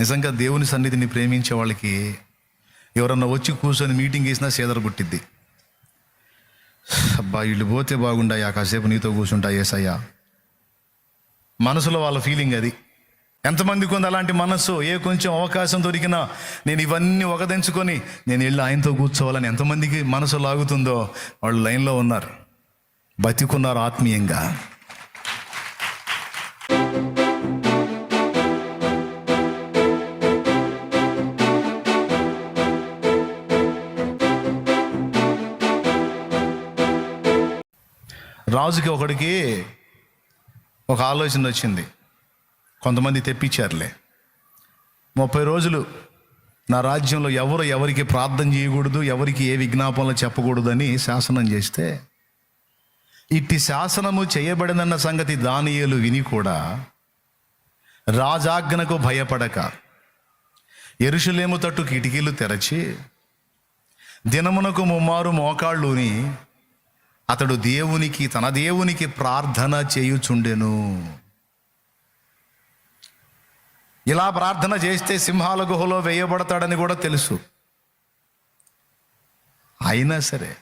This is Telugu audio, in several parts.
నిజంగా దేవుని సన్నిధిని ప్రేమించే వాళ్ళకి ఎవరన్నా వచ్చి కూర్చొని మీటింగ్ వేసినా సేదర పుట్టిద్ది అబ్బా వీళ్ళు పోతే బాగుండాయా? కాసేపు నీతో కూర్చుంటా ఏసయ్యా. మనసులో వాళ్ళ ఫీలింగ్ అది. ఎంతమందికి ఉంది అలాంటి మనస్సు? ఏ కొంచెం అవకాశం దొరికినా నేను ఇవన్నీ ఒకదించుకొని నేను వెళ్ళి ఆయనతో కూర్చోవాలని ఎంతమందికి మనసు లాగుతుందో వాళ్ళు లైన్లో ఉన్నారు. బతికున్నారు ఆత్మీయంగా. రాజుకి ఒకడికి ఒక ఆలోచన వచ్చింది. కొంతమంది తెప్పించారులే. ముప్పై రోజులు నా రాజ్యంలో ఎవరు ఎవరికి ప్రార్థన చేయకూడదు ఎవరికి ఏ విజ్ఞాపనలు చెప్పకూడదని శాసనం చేస్తే ఇట్టి శాసనము చేయబడినన్న సంగతి దానియలు విని కూడా రాజాజ్ఞకు భయపడక ఎరుషులేము తట్టు కిటికీలు తెరచి దినమునకు ముమ్మారు మోకాళ్ళుని అతడు దేవునికి తన దేవునికి ప్రార్థన చేయుచుండెను. ఇలా ప్రార్థన చేస్తే సింహాల గుహలో వేయబడతాడని కూడా తెలుసు. అయినా సరే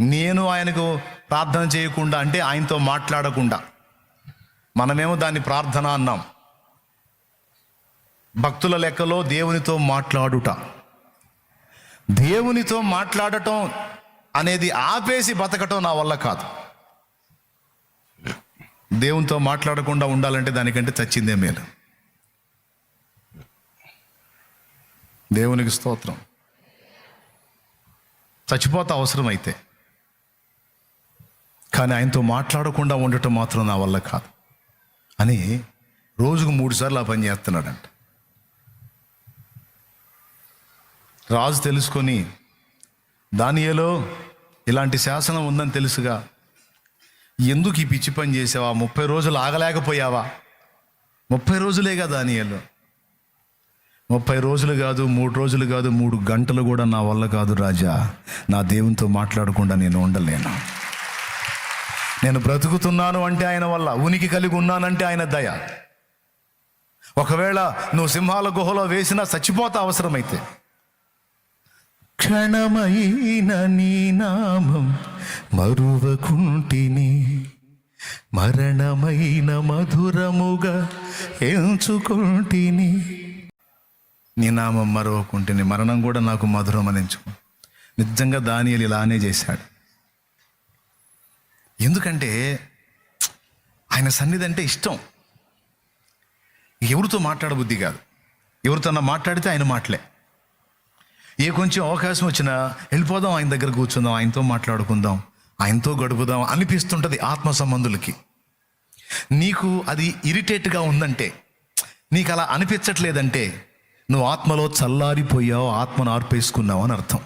నేను ఆయనకు ప్రార్థన చేయకుండా అంటే ఆయనతో మాట్లాడకుండా మనమేమో దాన్ని ప్రార్థన అన్నాం. భక్తుల లెక్కలో దేవునితో మాట్లాడుట. దేవునితో మాట్లాడటం అనేది ఆపేసి బతకటం నా వల్ల కాదు. దేవునితో మాట్లాడకుండా ఉండాలంటే దానికంటే చచ్చిందే మేలు. దేవునికి స్తోత్రం. చచ్చిపోతా అవసరం అయితే కానీ ఆయనతో మాట్లాడకుండా ఉండటం మాత్రం నా వల్ల కాదు. అని రోజుకు మూడు సార్లు ఆ పని చేస్తున్నాడంట. రాజు తెలుసుకొని దానియలో ఇలాంటి శాసనం ఉందని తెలుసుగా. ఎందుకు ఈ పిచ్చి పని చేసావా? ముప్పై రోజులు ఆగలేకపోయావా? ముప్పై రోజులే కదా దానియేలో. ముప్పై రోజులు కాదు మూడు రోజులు కాదు మూడు గంటలు కూడా నా వల్ల కాదు రాజా. నా దేవునితో మాట్లాడకుండా నేను ఉండలేను. నేను బ్రతుకుతున్నాను అంటే ఆయన వల్ల ఉనికి కలిగి ఉన్నానంటే ఆయన దయ. ఒకవేళ నువ్వు సింహాల గుహలో వేసినా చచ్చిపోతా అవసరమైతే. క్షణమైన నీ నామం మరువకుంటిని మరణమైన మధురముగా ఎంచుకుంటిని. నీ నామం మరవకుంటిని మరణం కూడా నాకు మధురం అనించు. నిజంగా దానియలు ఇలానే చేశాడు. ఎందుకంటే ఆయన సన్నిధి అంటే ఇష్టం. ఎవరితో మాట్లాడబుద్ధి కాదు. ఎవరితో మాట్లాడితే ఆయన మాటలే. ఏ కొంచెం అవకాశం వచ్చినా వెళ్ళిపోదాం ఆయన దగ్గర కూర్చుందాం ఆయనతో మాట్లాడుకుందాం ఆయనతో గడుపుదాం అనిపిస్తుంటుంది ఆత్మ సంబంధులకి. నీకు అది ఇరిటేట్గా ఉందంటే నీకు అలా అనిపించట్లేదంటే నువ్వు ఆత్మలో చల్లారిపోయావు ఆత్మను ఆర్పేసుకున్నావు అని అర్థం.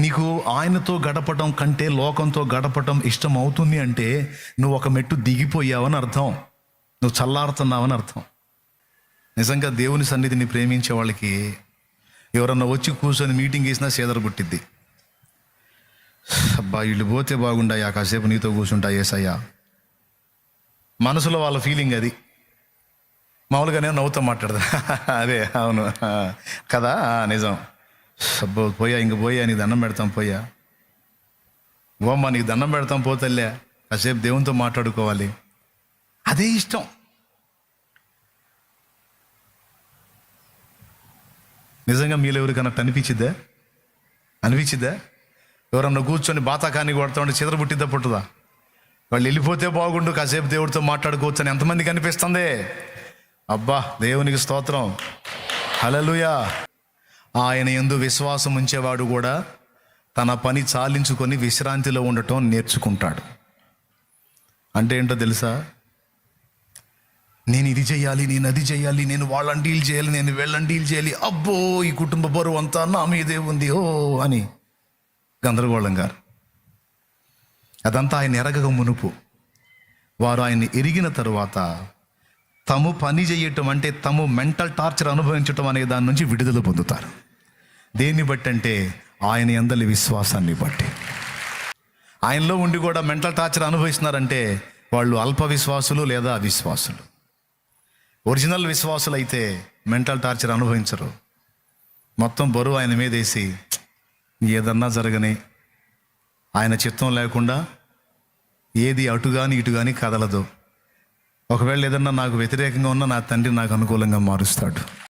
నీకు ఆయనతో గడపటం కంటే లోకంతో గడపటం ఇష్టం అవుతుంది అంటే నువ్వు ఒక మెట్టు దిగిపోయావని అర్థం. నువ్వు చల్లారుతున్నావని అర్థం. నిజంగా దేవుని సన్నిధిని ప్రేమించే వాళ్ళకి ఎవరన్నా వచ్చి కూర్చొని మీటింగ్ వేసినా సేదర పుట్టిద్ది అబ్బా వీళ్ళు పోతే బాగుండాయా? కాసేపు నీతో కూర్చుంటా ఏసయ్యా? మనసులో వాళ్ళ ఫీలింగ్ అది. మామూలుగానేమో నవ్వుతా మాట్లాడదా అదే అవును. కదా? నిజం. అబ్బో పోయా ఇంక పోయా నీకు దండం పెడతాం పోయా. ఓమ్మా నీకు దండం పెడతాం పోతల్లే కాసేపు దేవునితో మాట్లాడుకోవాలి. అదే ఇష్టం. నిజంగా మీలో ఎవరికైనా అనిపించిద్దా అనిపించిద్దా? ఎవరన్నా కూర్చొని బాతాకాన్ని కొడతా ఉంటే చిదర పుట్టిద్దా పుట్టుదా? వాళ్ళు వెళ్ళిపోతే బాగుండు కాసేపు దేవుడితో మాట్లాడుకోవచ్చు అని ఎంతమందికి అనిపిస్తుంది? అబ్బా దేవునికి స్తోత్రం. హలలుయా ఆయన ఎందు విశ్వాసం ఉంచేవాడు కూడా తన పని చాలించుకొని విశ్రాంతిలో ఉండటం నేర్చుకుంటాడు. అంటే ఏంటో తెలుసా? నేను ఇది చేయాలి నేను అది చేయాలి నేను వాళ్ళని డీల్ చేయాలి నేను వీళ్ళని డీల్ చేయాలి. అబ్బో ఈ కుటుంబ బరువు అంతా నా మీదే ఉంది. ఓ అని గందరగోళం గారు. అదంతా ఆయన ఎరగక మునుపు. వారు ఆయన్ని ఎరిగిన తరువాత తము పని చేయటం అంటే తము మెంటల్ టార్చర్ అనుభవించటం అనే దాని నుంచి విడుదల పొందుతారు. దేన్ని బట్టి అంటే ఆయన ఎందలి విశ్వాసాన్ని బట్టి. ఆయనలో ఉండి కూడా మెంటల్ టార్చర్ అనుభవిస్తున్నారంటే వాళ్ళు అల్ప విశ్వాసులు లేదా అవిశ్వాసులు. ఒరిజినల్ విశ్వాసులు అయితే మెంటల్ టార్చర్ అనుభవించరు. మొత్తం బరువు ఆయన మీద వేసి ఏదన్నా జరగని ఆయన చిత్తం లేకుండా ఏది అటు కానీ ఇటు కానీ కదలదు. ఒకవేళ ఏదన్నా నాకు వ్యతిరేకంగా ఉన్నా నా తండ్రి నాకు అనుకూలంగా మారుస్తాడు.